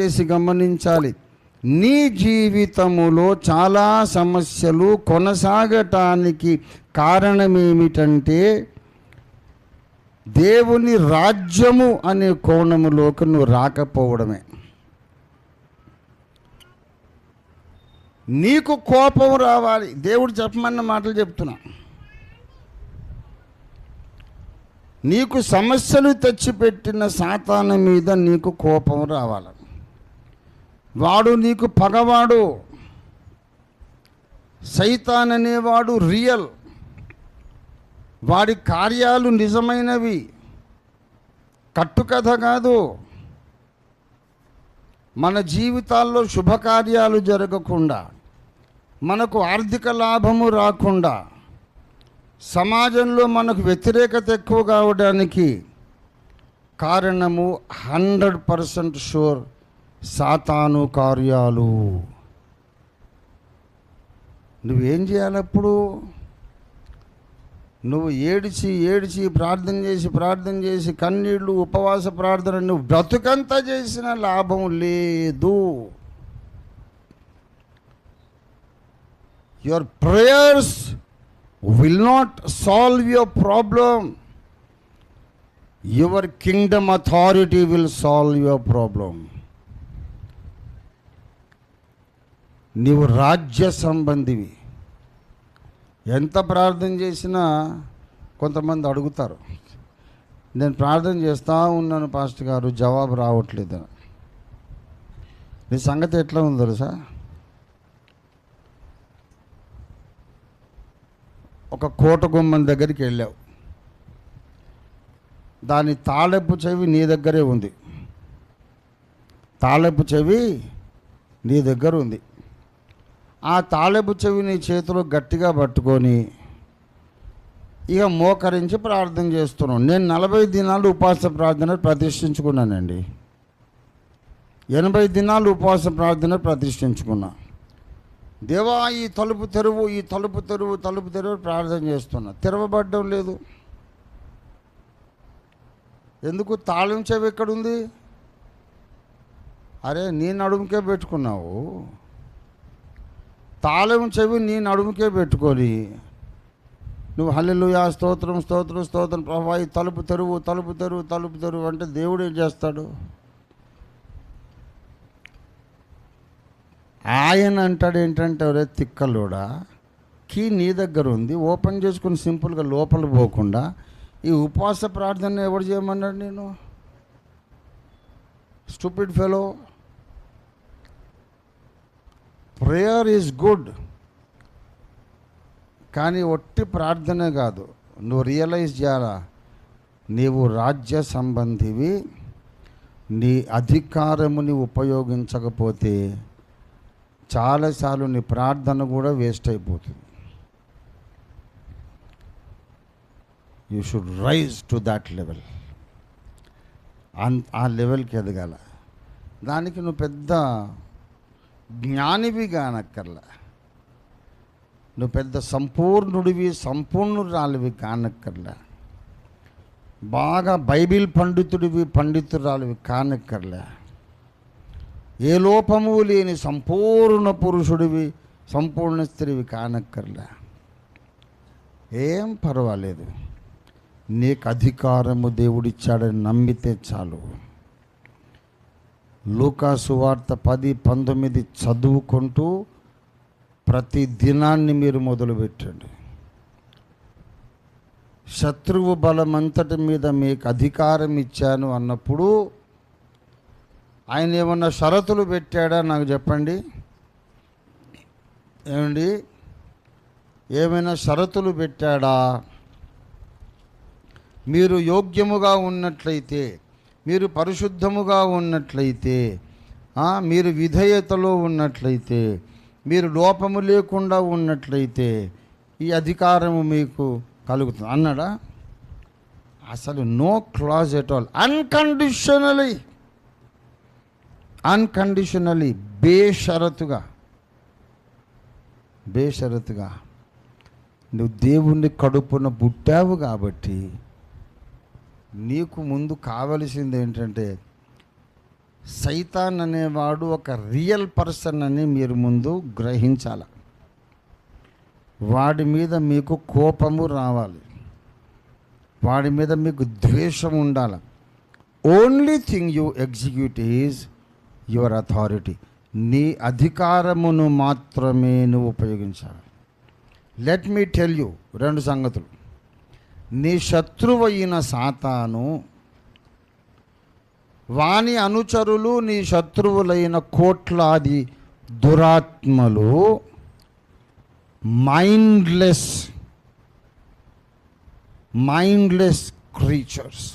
చేసి గమనించాలి. నీ జీవితములో చాలా సమస్యలు కొనసాగటానికి కారణమేమిటంటే దేవుని రాజ్యము అనే కోణములోకి నువ్వు రాకపోవడమే. నీకు కోపం రావాలి. దేవుడు చెప్పమన్న మాటలు చెప్తున్నా. నీకు సమస్యలు తెచ్చిపెట్టిన సాతాన మీద నీకు కోపం రావాలి వాడు నీకు పగవాడు. సైతాన్ అనేవాడు రియల్. వాడి కార్యాలు నిజమైనవి. కట్టుకథ కాదు. మన జీవితాల్లో శుభకార్యాలు జరగకుండా మనకు ఆర్థిక లాభము రాకుండా సమాజంలో మనకు వ్యతిరేకత ఎక్కువ కావడానికి కారణము హండ్రెడ్ పర్సెంట్ షూర్ సాతాను కార్యాలు. నువ్వేం చేయాలప్పుడు నువ్వు ఏడిచి ఏడిచి ప్రార్థన చేసి ప్రార్థన చేసి కన్నీళ్ళు ఉపవాస ప్రార్థన నువ్వు బ్రతుకంతా చేసిన లాభం లేదు. Your prayers will not solve your problem your kingdom authority will solve your problem నీవు రాజ్య సంబంధివి. ఎంత ప్రార్థన చేసినా కొంతమంది అడుగుతారు. నేను ప్రార్థన చేస్తూ ఉన్నాను పాస్టర్ గారు జవాబు రావట్లేదు. నీ సంగతి ఎట్లా ఉందో తెలుసా? ఒక కోట గుమ్మం దగ్గరికి వెళ్ళావు. దాని తాళెప్పు చెవి నీ దగ్గరే ఉంది. తాళెపు చెవి నీ దగ్గర ఉంది. ఆ తాళెపు చెవి నీ చేతిలో గట్టిగా పట్టుకొని ఇక మోకరించి ప్రార్థన చేస్తున్నాం నేను నలభై దినాలు ఉపవాస ప్రార్థన ప్రతిష్ఠించుకున్నానండి. ఎనభై దినాలు ఉపవాస ప్రార్థన ప్రతిష్ఠించుకున్నా. దేవా ఈ తలుపు తెరువు ఈ తలుపు తెరువు తలుపు తెరువు ప్రార్థన చేస్తున్నా. తెరవబడ్డం లేదు. ఎందుకు? తాళం చెవి ఎక్కడుంది? అరే నీ నడుముకే పెట్టుకున్నావు. తాళం చెవి నీ నడుముకే పెట్టుకొని. నువ్వు హల్లెలుయా స్తోత్రం స్తోత్రం స్తోత్రం. ప్రభా ఈ తలుపు తెరువు తలుపు తెరువు తలుపు తెరువు అంటే దేవుడు ఏం చేస్తాడు? ఆయన అంటాడు ఏంటంటే ఎవరే తిక్కలోడా కీ నీ దగ్గర ఉంది? ఓపెన్ చేసుకుని సింపుల్గా లోపల పోకుండా ఈ ఉపవాస ప్రార్థన ఎవడు చేయమన్నాడు నేను? Stupid fellow prayer is good కానీ ఒట్టి ప్రార్థనే కాదు. నువ్వు రియలైజ్ చేయాలా? నీవు రాజ్య సంబంధివి నీ అధికారముని ఉపయోగించకపోతే చాలాసార్లు నీ ప్రార్థన కూడా వేస్ట్ అయిపోతుంది. You should rise to that level అన్ ఆ లెవెల్కి ఎదగాల. దానికి నువ్వు పెద్ద జ్ఞానివి కానక్కర్లా. నువ్వు పెద్ద సంపూర్ణుడివి సంపూర్ణురాలివి కానక్కర్లా. బాగా బైబిల్ పండితుడివి పండితురాలివి కానక్కర్లే. ఏ లోపము లేని సంపూర్ణ పురుషుడివి సంపూర్ణ స్త్రీవి కానక్కర్లే. ఏం పర్వాలేదు. నీకు అధికారము దేవుడిచ్చాడని నమ్మితే చాలు. లూకాసు వార్త పది పంతొమ్మిది చదువుకుంటూ ప్రతి దినాన్ని మీరు మొదలుపెట్టండి. శత్రువు బలమంతటి మీద మీకు అధికారం ఇచ్చాను అన్నప్పుడు ఆయన ఏమన్నా షరతులు పెట్టాడా నాకు చెప్పండి. ఏమండి? ఏమైనా షరతులు పెట్టాడా? మీరు యోగ్యముగా ఉన్నట్లయితే మీరు పరిశుద్ధముగా ఉన్నట్లయితే మీరు విధేయతలో ఉన్నట్లయితే మీరు లోపము లేకుండా ఉన్నట్లయితే ఈ అధికారము మీకు కలుగుతుంది. అన్నాడా? అసలు no clause at all. Unconditionally unconditionally బేషరతుగా బేషరతుగా నువ్వు దేవుణ్ణి కడుపున పుట్టావు కాబట్టి నీకు ముందు కావలసింది ఏంటంటే సైతాన్ అనేవాడు ఒక రియల్ పర్సన్ అని మీరు ముందు గ్రహించాల. వాడి మీద మీకు కోపము రావాలి. వాడి మీద మీకు ద్వేషం ఉండాలి. Only thing you execute is your authority నీ అధికారమును మాత్రమే నువ్వు ఉపయోగించాలి. లెట్ మీ టెల్ యూ రెండు సంగతులు. నీ శత్రువైన సాతాను వాని అనుచరులు నీ శత్రువులైన కోట్లాది దురాత్మలు మైండ్లెస్ మైండ్లెస్ క్రీచర్స్